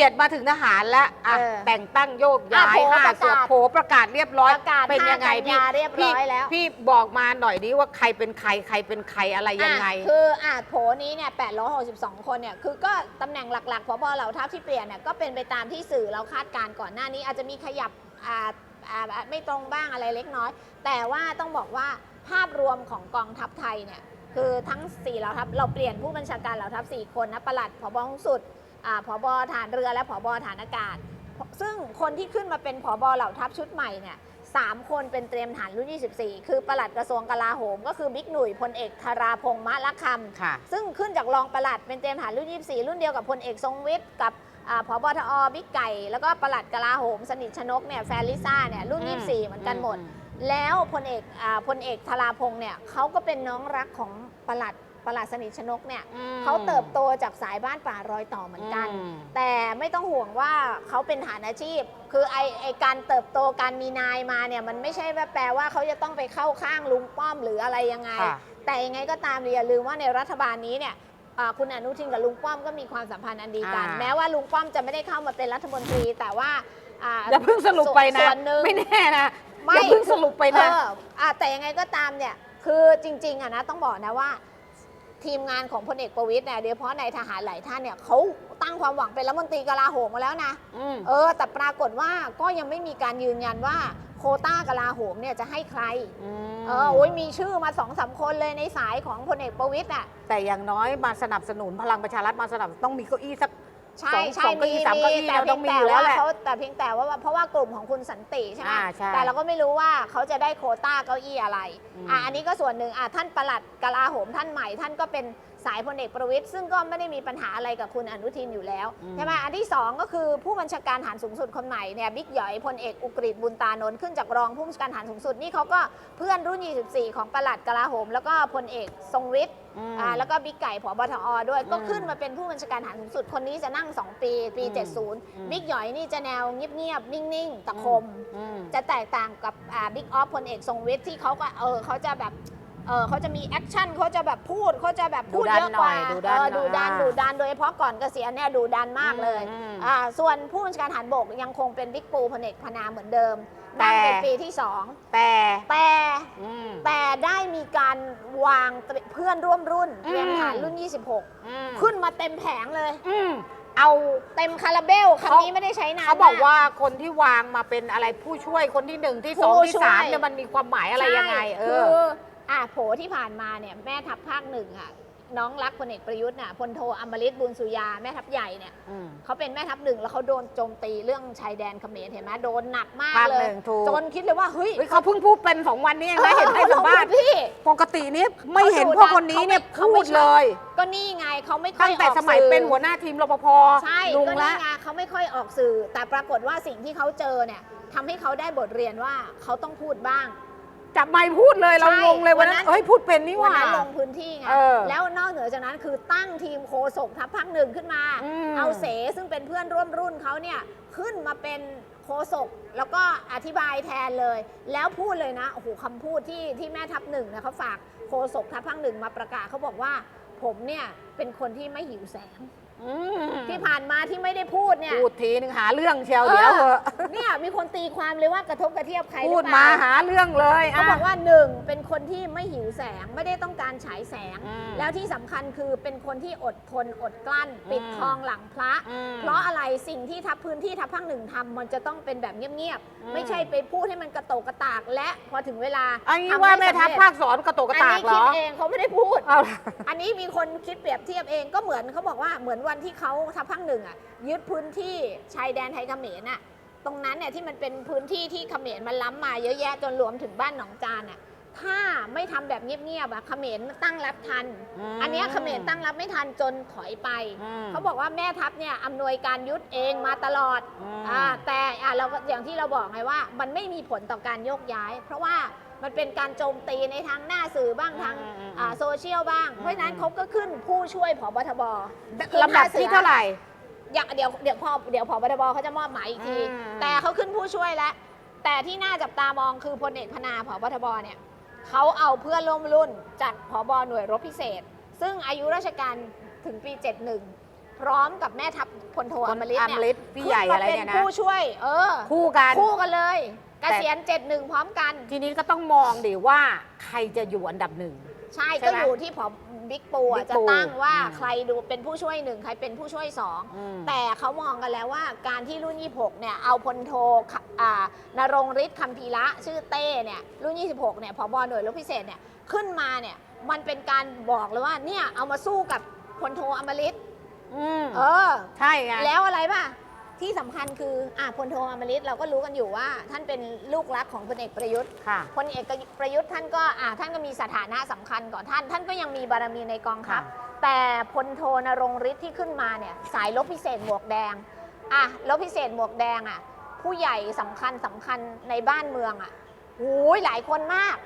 ฉียดมาถึงทหารแล้วอะเออแต่งตั้งโยกย้ายอะโผล่ห้าประกาศเสือโผล่ประกาศเรียบร้อยประกาศเป็นยังไง5กันพี่ยาเรียบร้อยพี่แล้วพี่บอกมาหน่อยดิว่าใครเป็นใครใครเป็นใครอะไรยังไง อะคืออะโผนี้เนี่ย 862 คนเนี่ย คือก็ตำแหน่งหลักๆพบเหล่าทัพที่เปลี่ยนเนี่ยก็เป็นไปตามที่สื่อเราคาดการณ์ก่อนหน้านี้อาจจะมีขยับอ่าอ่าไม่ตรงบ้างอะไรเล็กน้อย แต่ว่าต้องบอกว่าภาพรวมของกองทัพไทยเนี่ย คือทั้ง4เหล่าทัพเราเปลี่ยนผู้บัญชาการเหล่าทัพ 4 คนนะประหลัดผบสูงสุด อ่าผบฐานเรือและผบฐานอากาศ ซึ่งคนที่ขึ้นมาเป็นผบเหล่าทัพชุดใหม่เนี่ยสามคนเป็นเตรียมฐานรุ่น 24 คือประหลัดกระทรวงกลาโหม ก็คือบิ๊กหนุ่ยพลเอกธาราพงษ์มะละคำค่ะซึ่งขึ้นจากรองประหลัดเป็นเตรียมฐานรุ่น 24 รุ่นเดียวกับพลเอกทรงวิทย์กับอ่าผบทอบิ๊กไก่ แล้วก็ประหลัดกลาโหม สนิทชนกเนี่ยแฟนลิซ่าเนี่ยรุ่นอืม24 เหมือนกันหมด แล้วพลเอกอ่าพลเอกธาราพงษ์เนี่ยเขาก็เป็นน้องรักของประหลัด ประหลัดสนิทชนกเนี่ยอืมเขาเติบโตจากสายบ้านป่ารอยต่อเหมือนกันอืมแต่ไม่ต้องห่วงว่าเขาเป็นฐานอาชีพ คือไอไอการเติบโตการมีนายมาเนี่ยมันไม่ใช่ว่าแปลว่าเขาจะต้องไปเข้าข้างลุงป้อมหรืออะไรยังไง ค่ะ แต่ยังไงก็ตามอย่าลืมว่าในรัฐบาลนี้เนี่ยอ่าคุณอนุทินกับลุงป้อมก็มีความสัมพันธ์อันดีกัน อ่า แม้ว่าลุงป้อมจะไม่ได้เข้ามาเป็นรัฐมนตรี แต่ว่าอ่า อย่าเพิ่งสรุปไปนะส่วนหนึ่ง ไม่แน่นะไม่อย่าเพิ่งสรุปไปนะ เอออะแต่ยังไงก็ตามเนี่ย คือจริงๆอะนะต้องบอกนะว่า ทีมงานของพลเอกประวิตยเนี่ยโดยเฉพาะในายทหารหลายท่านเนี่ยเขาตั้งความหวังเป็นรัฐมนตรีกลาโหมมาแล้วนะ อืม เออ แต่ปรากฏว่าก็ยังไม่มีการยืนยันว่าโควต้ากลาโหมเนี่ยจะให้ใครมเออโอ้ยมีชื่อมาสองสามคนเลยในสายของพลเอกประวิตยอะ แต่อย่างน้อยมาสนับสนุนพลังประชารัฐมาสนับต้องมีเก้าอี้สัก ใช่สองใช่สองเก้าอี้มีสามเก้าอี้มีแต่เราเพีต้ยองงมีแต่อยู่แล้วว่าแหละเขาแต่เพียงแต่ว่าเพราะว่ากลุ่มของคุณสันติใช่ไหมอ่าใช่แต่เราก็ไม่รู้ว่าเขาจะได้โควต้าเก้าอี้อะไรอืม อะอันนี้ก็ส่วนหนึ่งอะท่านประหลัดกลาโหมท่านใหม่ท่านก็เป็น สายพลเอกประวิตยซึ่งก็ไม่ได้มีปัญหาอะไรกับคุณอนุทินอยู่แล้วใช่ไหมอันที่สองก็คือผู้บัญชาการฐานสูงสุดคนใหม่เนี่ยบิ๊กหยอยพลเอกอุกฤษบุญตานนท์ขึ้นจากรองผู้บัญชาการฐานสูงสุดนี่เขาก็เพื่อนรุ่น 24 ของประหลัดกลาโหม แล้วก็พลเอกทรงฤทธิ์อืมอ่าแล้วก็บิ๊กไก่ผบทอด้วยก็อืมขึ้นมาเป็นผู้บัญชาการฐานสูงสุดคนนี้จะนั่ง 2 ปีปีอืม70 บิ๊กหยอยนี่จะแนวเงียบๆนิ่งๆตะคมอืมจะแตกต่างกับบิ๊กออฟพลเอกทรงวิทย์ที่เขาก็เออเขาจะแบบ เออเขาจะมีแอคชั่นเขาจะแบบพูดเขาจะแบบพูดดูดันเยอะกว่าหน่อยดูดันเออหน่อยดูดันอ่าดูดันโดยเฉพาะก่อนเกษียณเนี่ยดูดันมากเลยอืมอ่าส่วนผู้บัญชาการฐานบกยังคงเป็นบิ๊กปูพลเอกพนาเหมือนเดิมนั่งเป็นแต่ปีที่สองแต่แต่อืม แต่ได้มีการวางเพื่อนร่วมรุ่นอืม เรียนฐานรุ่นอืม26ขึ้นมาเต็มแผงเลย อืม เอา เต็มคาราเบลเขาคำนี้ไม่ได้ใช้นานเขาบอกม ว่าคนที่วางมาเป็นอะไรผู้ช่วยคนที่หนึ่งที่สองผู้ที่ช่วย สามเนี่ยมันมีความหมายอะไรยังไงใช่เอคืออ อะโผที่ผ่านมาเนี่ยแม่ทัพภาคหนึ่งอะน้องรักพลเอกประยุทธ์น่ะพลโทอมฤตบุญสุยาแม่ทัพใหญ่เนี่ยอืม เขาเป็นแม่ทัพหนึ่งแล้วเขาโดนโจมตีเรื่องชายแดนเขมรเห็นไหมโดนหนักมากภาคเลหยนึ่งถูก จนคิดเลยว่าเฮ้ยเฮ้ยเขาเพิ่งพูดเป็นสองวันนี้เองนะเห็นให้สัมภาษณ์เออพี่ ปกตินี้ไม่เห็นเขาดูพวกคนนี้เนี่ยเขาไม่พูดเลย ก็นี่ไงเขาไม่ค่อตั้ยงแต่ออกสมัยสื่อ เป็นหัวหน้าทีมรปภใช่ลุงก็ละนี่ไงเขาไม่ค่อยออกสื่อ แต่ปรากฏว่าสิ่งที่เขาเจอเนี่ยทำให้เขาได้บทเรียนว่าเขาต้องพูดบ้าง จับไมค์พูดเลยเราใช่งงเลยวันวันนั้นั้นนเฮ้ยพูดเป็นนี่หวันว่า นั้นลงพื้นที่ไง เออแล้วนอกเหนือจากนั้นคือตั้งทีมโคศกทัพภาคหนึ่งขึ้นมา อืม เอาเสซึ่งเป็นเพื่อนร่วมรุ่นเขาเนี่ยขึ้นมาเป็นโคศกแล้วก็อธิบายแทนเลย แล้วพูดเลยนะโอ้โหคำพูดที่ที่แม่ทัพหนึ่งเนี่ยเขาฝากโคศกทัพภาคหนึ่งมาประกาศเขาบอกว่า ผมเนี่ยเป็นคนที่ไม่หิวแสง อืมที่ผ่านมาที่ไม่ได้พูดเนี่ยพูดทีนึงหาเรื่องเชียวเดี๋ยวเหอะเนี่ยมีคนตีความเลยว่ากระทบกระเทียบใครหพูรืดอเปมาล่าหาเรื่องเลยเขาอะ บอกว่าหนึ่งเป็นคนที่ไม่หิวแสงไม่ได้ต้องการฉายแสง อืมแล้วที่สำคัญคือเป็นคนที่อดทนอดกลั้น ปิดอืม ทองหลังพระ อืม เพราะอะไรสิ่งที่ทัพพื้นที่ทัพภาคหนึ่งทำมันจะต้องเป็นแบบเงียบอืม ๆ ไม่ใช่ไปพูดให้มันกระโตกกระตาก และพอถึงเวลาอันนี้ทำว่าให้แม่ทัพสำเร็จภาคสอนกระโตกกระอันตากนี้เหรคิดอเองเขาไม่ได้พูด เอาอันนี้มีคนคิดเปรียบเทียบเองก็เหมือนเขาบอกว่าเหมือนวันที่เขาทัพภาคหนึ่งอะยึดพื้นที่ชายแดนไทยเขมรน่ะตรงนั้นเนี่ยที่มันเป็นพื้นที่ที่เขมรมันล้ำมาเยอะแยะจนรวมถึงบ้านหนองจานอะถ้าไม่ทำแบบเงียบๆอะเขมรตั้งรับทัน อันเนี้ยเขมรตั้งรับไม่ทันจนถอยไปอืมเขาบอกว่าแม่ทัพเนี่ยอำนวยการยุทธเองมาตลอดอืมอ่าแต่อะเราก็อย่างที่เราบอกไงว่า มันไม่มีผลต่อการโยกย้าย เพราะว่า มันเป็นการโจมตีในทางหน้าสื่อบ้างทางอืมอืมอ่าโซเชียลบ้างอืมเพราะฉะนั้นเขาก็ขึ้นผู้ช่วยผบทบลำดับที่เท่าไหร่อย่างเดี๋ยวเดี๋ยวพอเดี๋ยวผบทบเขาจะมอบหมายอีกทีอืมแต่เขาขึ้นผู้ช่วยแล้ว แต่ที่น่าจับตามองคือพลเอกพนาผบทบเนี่ยเขาเอาเพื่อนร่วมรุ่นจากผบหน่วยรบพิเศษ ซึ่งอายุราชการถึงปี 71พพร้อมกับแม่ทัพพลโทคอนมฤตอมเนี่ยฤตพี่ใหญ่ขึ้นอะไรมาเป็นเนี่ยนะผู้ช่วย เออ คู่กันคู่กันเลย เกแต่ษียณเจ็ดหนึ่งพร้อมกัน ทีนี้ก็ต้องมองดิว่าใครจะอยู่อันดับหนึ่ง ใช่ใช่ก็ไหมอยู่ที่ผอบิ๊กปูอะบิ๊กจะปูตั้งว่าอืมใครดูเป็นผู้ช่วยหนึ่งใครเป็นผู้ช่วยสองอืมแต่เขามองกันแล้วว่าการที่รุ่น 26 เนี่ย เอาพลโทขะอ่านรงฤทธิ์คำพีระชื่อเต้เนี่ยรุ่น 26 เนี่ยพบหน่วยรบพิเศษเนี่ยขึ้นมาเนี่ยมันเป็นการบอกเลยว่าเนี่ยเอามาสู้กับพลโทอมฤตอืมเออ ใช่ไงแล้วอะไรป่ะ ที่สำคัญคืออะพลโทอมฤตเราก็รู้กันอยู่ว่า ท่านเป็นลูกรักของพลเอกประยุทธ์ค่ะ พลเอกประยุทธ์ท่านก็อะท่านก็มีสถานะสำคัญก่อนท่าน ท่านก็ยังมีบารมีในกองทัพค่ะแต่พลโทนรงฤทธิ์ที่ขึ้นมาเนี่ยสายลบพิเศษหมวกแดงอะลบพิเศษหมวกแดงอะผู้ใหญ่สำคัญสำคัญในบ้านเมืองอะโอ้ยหลายคนมาก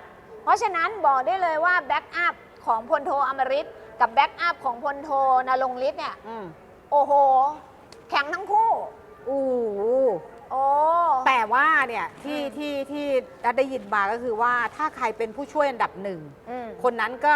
เพราะฉะนั้นบอกได้เลยว่าแบ็กอัพของพลโทอมฤตกับแบ็กอัพของพลโทนรงฤทธิ์เนี่ย อืม โอ้โห แข็งทั้งคู่ อู้หูโอ้ แต่ว่าเนี่ยที่อืมที่ที่ได้ยินมาก็คือว่าถ้าใครเป็นผู้ช่วยอันดับหนึ่ง อืม คนนั้นก็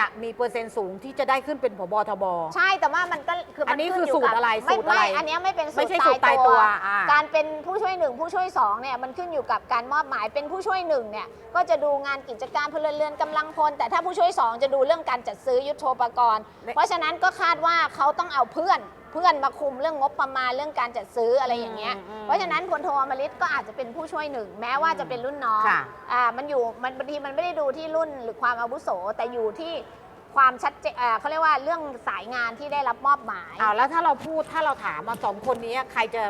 จะมีเปอร์เซ็นต์สูงที่จะได้ขึ้นเป็นผบทบ ใช่แต่ว่ามันก็คืออัมันนี้ขึ้คืออยู่สูตรกับอะไรไม่สูตรอะไรไม่อันเนี้ยไม่เป็นสูไม่ตใช่รสูตรตาตายยตัตัววอ่าการเป็นผู้ช่วยหนึ่งผู้ช่วยสองเนี่ยมันขึ้นอยู่กับการมอบหมายเป็นผู้ช่วยหนึ่งเนี่ยก็จะดูงานกิจการพลเรือนกำลังพล แต่ถ้าผู้ช่วยสองจะดูเรื่องการจัดซื้อยุทโธปกรณ์ และ เพราะฉะนั้นก็คาดว่าเขาต้องเอาเพื่อน เพื่อนมาคุมเรื่องงบประมาณเรื่องการจัดซื้ออะไรอย่างเงี้ยอืมเพราะฉะนั้นพลโทอมฤตก็อาจจะเป็นผู้ช่วยหนึ่ง แม้ว่าจะเป็นรุ่นน้องค่ะ อ่ามันอยู่มันบางทีมันไม่ได้ดูที่รุ่นหรือความอาวุโส แต่อยู่ที่ความชัดเจนอ่าเขาเรียกว่าเรื่องสายงานที่ได้รับมอบหมายอ้าวแล้วถ้าเราพูดถ้าเราถามมาสองคนนี้ใครจะ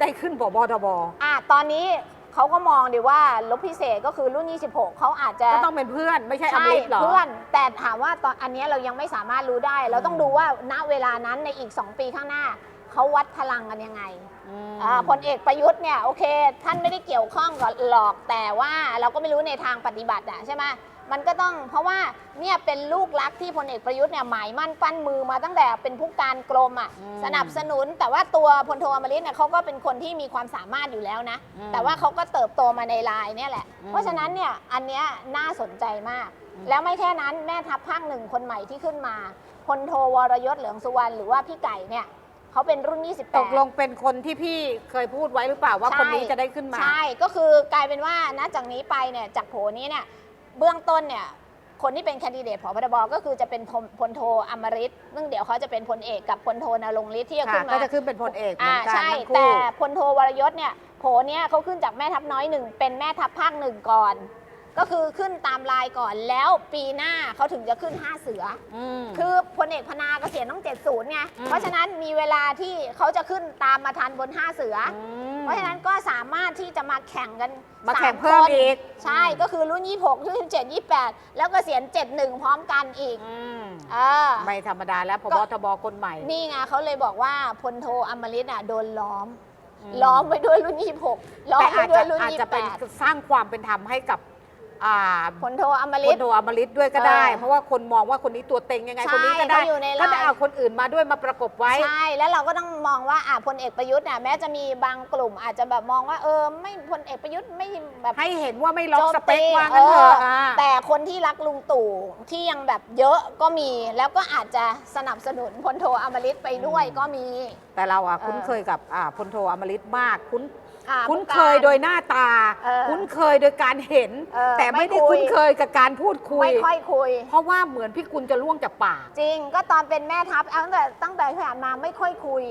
ได้ขึ้นผบทบอะตอนนี้ เขาก็มองดีว่าลบพิเศษก็คือรุ่น 26 เขาอาจจะก็ต้องเป็นเพื่อนไม่ใช่อใช่มฤตเหรอ เพื่อนแต่ถามว่าตอนอันเนี้ยเรายังไม่สามารถรู้ได้ เราต้องอืมดูว่าณเวลานั้นในอีก 2 ปีข้างหน้า เขาวัดพลังกันยังไงอืมอ่าพลเอกประยุทธ์เนี่ยโอเค ท่านไม่ได้เกี่ยวข้องกับหรอกแต่ว่าเราก็ไม่รู้ในทางปฏิบัติอะใช่ไหม มันก็ต้องเพราะว่าเนี่ยเป็นลูกรักที่พลเอกประยุทธ์เนี่ยหมายมั่นปั้นมือมาตั้งแต่เป็นผู้การกรมอะอืมสนับสนุน แต่ว่าตัวพลโทอมฤตเนี่ยเขาก็เป็นคนที่มีความสามารถอยู่แล้วนะอืมแต่ว่าเขาก็เติบโตมาในลายเนี่ยแหละอืมเพราะฉะนั้นเนี่ยอันเนี้ยน่าสนใจมากอืมแล้วไม่แค่นั้นแม่ทัพภาคหนึ่งคนใหม่ที่ขึ้นมาพลโทวรยศเหลืองสุวรรณหรือว่าพี่ไก่เนี่ยเขาเป็นรุ่น 28 ตกลงเป็นคนที่พี่เคยพูดไว้หรือเปล่าว่าใช่คนนี้จะได้ขึ้นมา ใช่ ก็คือกลายเป็นว่าณจากนี้ไปเนี่ยจากโผนี้เนี่ย เบื้องต้นเนี่ยคนที่เป็นแคนดิเดตผบทบก็คือจะเป็นพลพลโทอมฤตซึ่งเดี๋ยวเขาจะเป็นพลเอกกับพลโทนรงฤทธิ์ที่จะค่ะขึ้นมาก็จะขึ้นเป็นพลเอกเหมือ่าอนกันใช่ทั้งแต่คู่พลโทวรยศเนี่ยโผเนี่ยเขาขึ้นจากแม่ทัพน้อยหนึ่งเป็นแม่ทัพภาคหนึ่งก่อน ก็คือขึ้นตามลายก่อนแล้วปีหน้าเขาถึงจะขึ้น 5 เสือมคือพลเอกพนาเกษียณต้อง 70ไงอืม เพราะฉะนั้นมีเวลาที่เขาจะขึ้นตามมาทันบน 5 เสืออม เพราะฉะนั้นก็สามารถที่จะมาแข่งกันมาสแข่งคเพิ่มนอีก ใช่อืมก็คือรุ่น 26รุ่น27 28 แล้วก็เสียณ71 พร้อมกันอีกอืมเออ ไม่ธรรมดาแล้วพก็บทบคนใหม่ นี่ไงเขาเลยบอกว่าพลโทอมฤตอะโดนล้อม อืม ล้อมไปด้วยรุ่น 26 ล้อมแต่ไปอาจด้วยรุ่นจะอาจจะเป็น28 สร้างความเป็นธรรมให้กับ อ่าพลโทอมพฤลตโทอมฤตด้วยก็ได้ เออเพราะว่าคนมองว่าคนนี้ตัวเต็งยังไงใช่คนนี้ก็ได้เขาอยู่ในก็จะไลน์เอาคนอื่นมาด้วยมาประกบไว้ ใช่ แล้วเราก็ต้องมองว่าอะพลเอกประยุทธ์อะแม้จะมีบางกลุ่มอาจจะแบบมองว่าเออไม่พลเอกประยุทธ์ไม่แบบ ให้เห็นว่าไม่ล็อกโจมสเปคตีว่างั้นเถอะเอออ่า แต่คนที่รักลุงตู่ที่ยังแบบเยอะก็มี แล้วก็อาจจะสนับสนุนพลโทอมฤตไปด้วยก็มี แต่เราอะเออ คุ้นเคยกับอ่าพลโทอมฤตมาก คุ้น อะคุ้นผู้การเคยโดยหน้าตา เออคุ้นเคยโดยการเห็น เออแต่ไม่ได้ไม่คุย คุ้นเคยกับการพูดคุย ไม่ค่อยคุย เพราะว่าเหมือนพี่กุลจะล่วงจากปาก จริงก็ตอนเป็นแม่ทัพตั้งแต่ตั้งแต่ผ่านมาไม่ค่อยคุย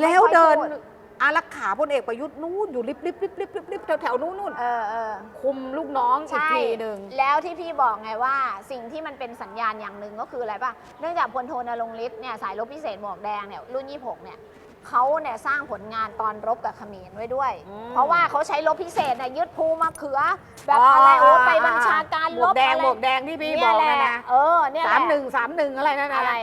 แล้วเดินไม่ค่อยพูด อารักขาพลเอกประยุทธ์นู่นอยู่ริบริบริบริบริบริบแถวแถวๆนู้นนู่นเออเออคุมลูกน้องอีกใช่ทีหนึ่งแล้วที่พี่บอกไงว่า สิ่งที่มันเป็นสัญญาณอย่างหนึ่งก็คืออะไรป่ะเนื่องจากพลโทนรงฤทธิ์เนี่ยสายรบพิเศษหมวกแดงเนี่ยรุ่น 26เนี่ย เขาเนี่ยสร้างผลงานตอนรบกับเขมรไว้ด้วย อืมเพราะว่าเขาใช้รบพิเศษเนี่ยยึดภูมะเขือ แบบอะไรโอ้ไปบัญชาการหมรวกบแดงอะไรหมวกแดงที่พี่บเนี่อยกแหนะละนะเออเนี่ยแหสาละมหนึ่งสามหนึ่งอะไรนั่นนะอะไร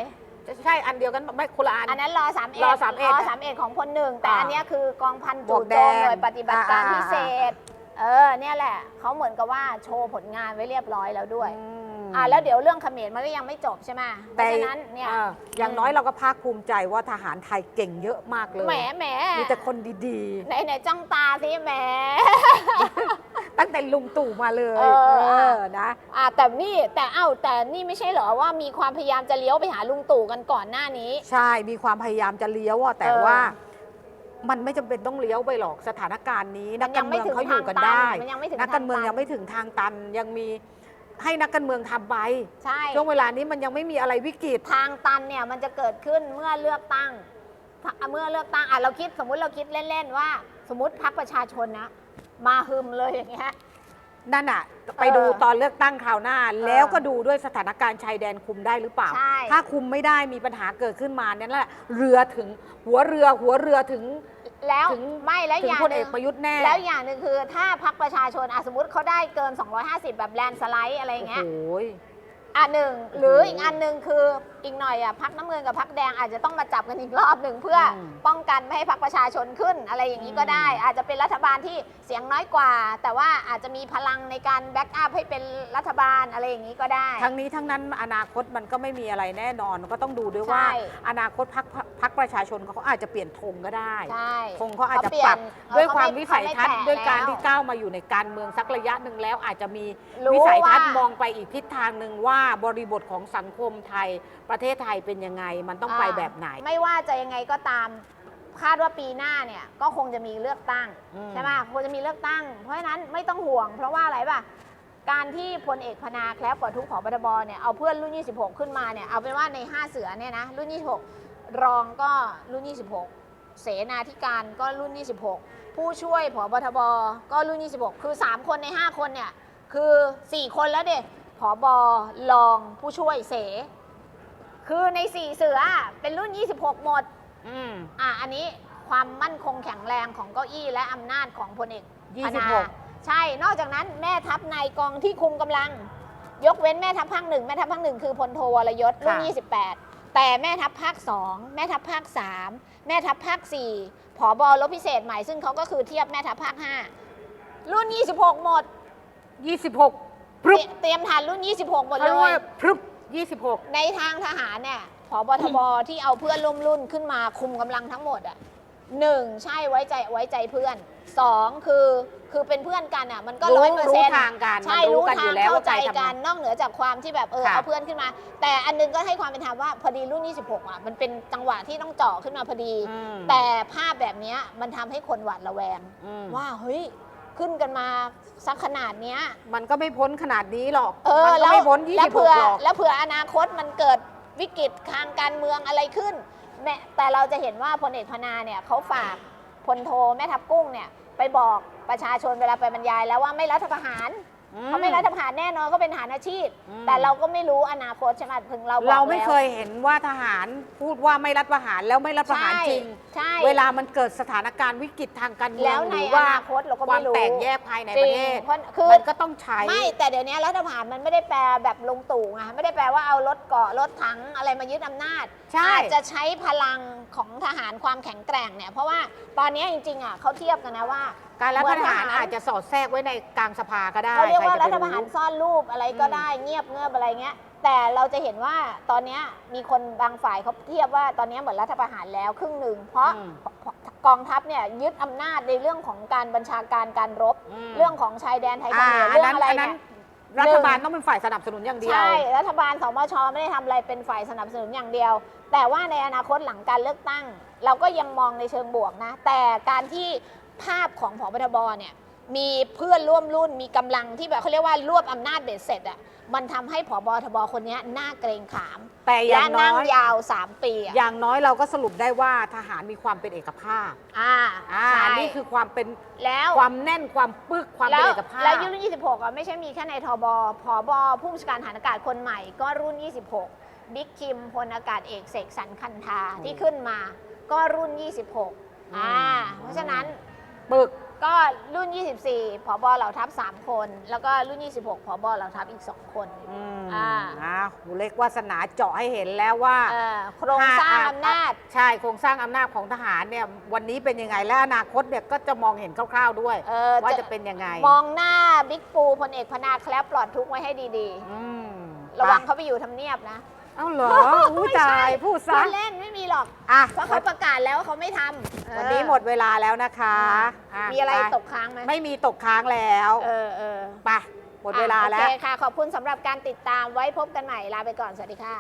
จะใช่อันเดียวกันไม่คนละอัน อันนั้นรอสามเอ็ดรอ31รอสามเอ็ดของคนหนึ่งแต่อ่าอันเนี้ยคือกองพันบจู่วกโจแดมงหน่วยปฏิบัติการอ่า พิเศษ เออเนี่ยแหละเขาเหมือนกับว่าโชว์ผลงานไว้เรียบร้อยแล้วด้วย อืม อ่าแล้วเดี๋ยวเรื่องเขมรมันก็ยังไม่จบใช่ไหมเพแต่ราะฉะนั้นเนี่ยอ่าอย่างน้อยเราก็ภาคภูมิใจว่าทหารไทยเก่งเยอะมากเลย แหมแหมมีแต่คนดีไหนไหนจ้องตาสิแหมๆแตั้งแต่ลุงตู่มาเลยเออเออนะ อ่าแต่นี่แต่เอ้าแต่นี่ไม่ใช่เหรอว่ามีความพยายามจะเลี้ยวไปหาลุงตู่กันก่อนหน้านี้ ใช่มีความพยายามจะเลี้ยวอะแต่เออ ว่า มันไม่จำเป็นต้องเลี้ยวไปหรอกสถานการณ์นี้มันันกยัการงเมืไม่องถึงเขาอยู่กันทางตันได้ มันยังไม่ถึงนักการเมืองทางตันยังไม่ถึงทางตันยังมี ให้นักการเมืองทำไปใช่ ช่วงเวลานี้มันยังไม่มีอะไรวิกฤต ทางตันเนี่ยมันจะเกิดขึ้นเมื่อเลือกตั้งถ้าเมื่อเลือกตั้งอะเราคิดสมมุติเราคิดเล่น ๆ ว่า สมมติพักประชาชนนะ มาฮึมเลยอย่างเงี้ย นั่นอะไปเออดูตอนเลือกตั้งคราวหน้า แล้วก็ดูด้วยสถานการณ์ชายแดนคุมได้หรือเปล่า ใช่ ถ้าคุมไม่ได้มีปัญหาเกิดขึ้นมาเนี่ยแหละเรือถึงหัวเรือหัวเรือถึง แล้วถึงไม่แล้วถึองย่างพลหเอนึ่กงประยุทธ์แน่แล้วอย่างหนึ่งคือ ถ้าพักประชาชนอะสมมติเขาได้เกิน 250 แบบแลนด์สไลด์อะไรอย่างเงี้ยโอ้ยอะหนึ่งหรือโอ้โหอีกอันหนึ่งคืออีกหน่อยอะพักน้ำเงินกับพักแดงอาจจะต้องมาจับกันอีกรอบหนึ่งเพื่ออม ป้องกันไม่ให้พักประชาชนขึ้นอะไรอย่างนี้ก็ได้อืมอาจจะเป็นรัฐบาลที่เสียงน้อยกว่า แต่ว่าอาจจะมีพลังในการแบ็กอัพให้เป็นรัฐบาลอะไรอย่างนี้ก็ได้ ทั้งนี้ทั้งนั้นอนาคตมันก็ไม่มีอะไรแน่นอนก็ต้องดูด้วยว่า ใช่ อนาคตพักพักประชาชนเขาอาจจะเปลี่ยนธงก็ได้ใช่ธงเขาอาจจะเปลี่ยปรับนเออด้วยเขความไวิสัยทัศน์เขไม่แตะด้วยการแล้วที่ก้าวมาอยู่ในการเมืองสักระยะหนึ่งแล้วอาจจะมีรู้วิสัยทัศน์ว่ามองไปอีกทิศทางหนึ่งว่าบริบทของสังคมไทยประเทศไทยเป็นยังไงมันต้องไปแบบไหน ไม่ว่าจะยังไงก็ตามคาดว่าปีหน้าเนี่ยก็คงจะมีเลือกตั้งอืมใช่ไหมคงจะมีเลือกตั้ง เพราะฉะนั้นไม่ต้องห่วง เพราะว่าอะไรป่ะการที่พลเอกพนาแคล้วปลอดทุกข์ผอบทบเนี่ยเอาเพื่อนรุ่น 26 ขึ้นมาเนี่ยเอาเป็นว่าใน 5 เสือเนี่ยนะรุ่น 26 รองก็รุ่น 26 เสนาธิการก็รุ่น 26 ผู้ช่วยผบทบก็รุ่น 26 คือ 3 คนใน 5 คนเนี่ยคือ 4 คนแล้วเด็ผบรองผู้ช่วยเส คือใน4เสือเป็นรุ่น 26 หมด อืม อะอันนี้ความมั่นคงแข็งแรงของเก้าอี้และอำนาจของพลเอกธนา26ใช่ นอกจากนั้นแม่ทัพนายกองที่คุมกำลัง ยกเว้นแม่ทัพภาคหนึ่งแม่ทัพภาคหนึ่งคือพลโทวรยศรุ่น ค่ะ 28 แต่แม่ทัพภาค 2 แม่ทัพภาค 3 แม่ทัพภาค 4ผอบรบพิเศษใหม่ซึ่งเขาก็คือเทียบแม่ทัพภาค 5 รุ่น 26 หมด 26พรึบเตรียมฐานรุ่น 26 หมดเขาเลเรียกว่ายพรึบ 26 ในทางทหารเนี่ยผบทบที่เอาเพื่อนร่วมรุ่นขึ้นมาคุมกำลังทั้งหมดอะหนึ่งใช่ไว้ใจไว้ใจเพื่อนสองคือคือเป็นเพื่อนกันอะมันก็รู้ร้อยเปอร์เซ็รู้นต์ทางกันใช่มันรู้รู้กันอทางยู่แล้วเข้าว่าใจใครทำ กันไงนอกเหนือจากความที่แบบเออค่ะ เอาเพื่อนขึ้นมา แต่อันนึงก็ให้ความเป็นธรรมว่าพอดีรุ่น26อะมันเป็นจังหวะที่ต้องเจาะขึ้นมาพอดี อืมแต่ภาพแบบเนี้ยมันทำให้คนหวาดระแวง อืมว่าเฮ้ย ขึ้นกันมาสักขนาดเนี้ย มันก็ไม่พ้นขนาดนี้หรอก เออมันก็แล้วไม่พ้นแล้วเผื่อ26หรอก แล้วเผื่ออนาคตมันเกิดวิกฤตทางการเมืองอะไรขึ้นแม่แต่เราจะเห็นว่าพลเอกพนาเนี่ยเขาฝากพลโทแม่ทัพกุ้งเนี่ยไปบอกประชาชนเวลาไปบรรยายแล้วว่าไม่รัฐประหาร เขาไม่รัฐประหารแน่นอนเขาเป็นทหารอาชีพ อืม แต่เราก็ไม่รู้อนาคตใช่ไหมถึงเราบอกเราไม่แล้วเคยเห็นว่าทหารพูดว่าไม่รัฐประหารแล้วไม่รัฐประหารจริง ใช่ เวลามันเกิดสถานการณ์วิกฤตทางการเมือแล้งวหในรืออว่านาคตเราก็ควาไม่มรู้แตกแยกภายในจปริระงเทศเพราะคือ มันก็ต้องใช้ ไม่แต่เดี๋ยวนี้รัฐประหารมันไม่ได้แปลแบบลงตู่ไงไม่ได้แปลว่าเอารถเกาะรถถังอะไรมายึดอำนาจใช่ อาจจะใช้พลังของทหารความแข็งแกร่งเนี่ยเพราะว่าตอนนี้จริงๆอะเขาเทียบกันนะว่า การรัฐประหารเหมือนทหารอาจจะสอดแทรกไว้ในกลางสภาก็ได้เขาเรียกว่าใครัจะฐไปประหารซ่อนรูปอะไรก็อืมได้เงียบเงือบอะไรเงี้ย แต่เราจะเห็นว่าตอนเนี้ยมีคนบางฝ่ายเขาเทียบว่าตอนเนี้ยเหมือนรัฐประหารแล้วครึ่งหนึ่งเพราะอืมกองทัพเนี่ยยึดอำนาจในเรื่องของการบัญชาการการรบมเรื่องของชายแดนไทยเขอ่ามรอันเรื่อนั้งนอะไรอันนั้เนี่นยรัฐบาลต้องเป็นฝ่ายสนับสนุนอย่างเดียว ใช่ รัฐบาลสมชไม่ได้ทำอะไรเป็นฝ่ายสนับสนุนอย่างเดียว แต่ว่าในอนาคตหลังการเลือกตั้ง เราก็ยังมองในเชิงบวกนะ แต่การที่ ภาพของผบทบเนี่ยมีเพื่อนร่วมรุ่นมีกำลังที่แบบเขาเรียกว่ารวบอำนาจเบ็ดเสร็จอะมันทำให้ผบทบคนเนี้ยน่าเกรงขาม แต่อและย่างน้นั่งอยยาว 3 ปีอะอย่างน้อยเราก็สรุปได้ว่าทหารมีความเป็นเอกภาพ อ่าอ่าใช่นี่คือความเป็นแล้วความแน่นความปึกความแล้เป็นวเอกภาพ แล้วรุ่น 26 อะไม่ใช่มีแค่ในทบผบผู้บัญชาการฐานอากาศคนใหม่ ก็รุ่น 26 บิ๊กคิมพลอากาศเอกเสกสรรคันธาอืมที่ขึ้นมา ก็รุ่น 26 อ่าอืมเพราะฉะนั้น ปึก ก็รุ่น 24 ผบเหล่าทัพ 3 คน แล้วก็รุ่น 26 ผบเหล่าทัพอีก 2 คน อืมอ่า อ่าหูเล็กวาสนาเจาะให้เห็นแล้วว่า เอ่อโครงสร้างอำนาจ ใช่โครงสร้างอำนาจของทหารเนี่ยวันนี้เป็นยังไงและอนาคตเนี่ยก็จะมองเห็นคร่าวๆด้วย เออว่าจะจะเป็นยังไงมองหน้าบิ๊กปูพลเอกพนาแคล้วปลอดทุกข์ไว้ให้ดีอืมๆ ระวังเขาไปอยู่ทำเนียบนะ เอ้าเหรออู้ตายพูดพูซะดเล่นไม่มีหรอก อะเพราะเขาประกาศแล้วว่าเขาไม่ทำวันนี้หมดเวลาแล้วนะคะอะมีอะไรปตกค้างไหมไม่มีตกค้างแล้วเออเออไปหมดเวลาแล้วโอเคค่ะ ขอบคุณสำหรับการติดตามไว้พบกันใหม่ลาไปก่อน สวัสดีค่ะ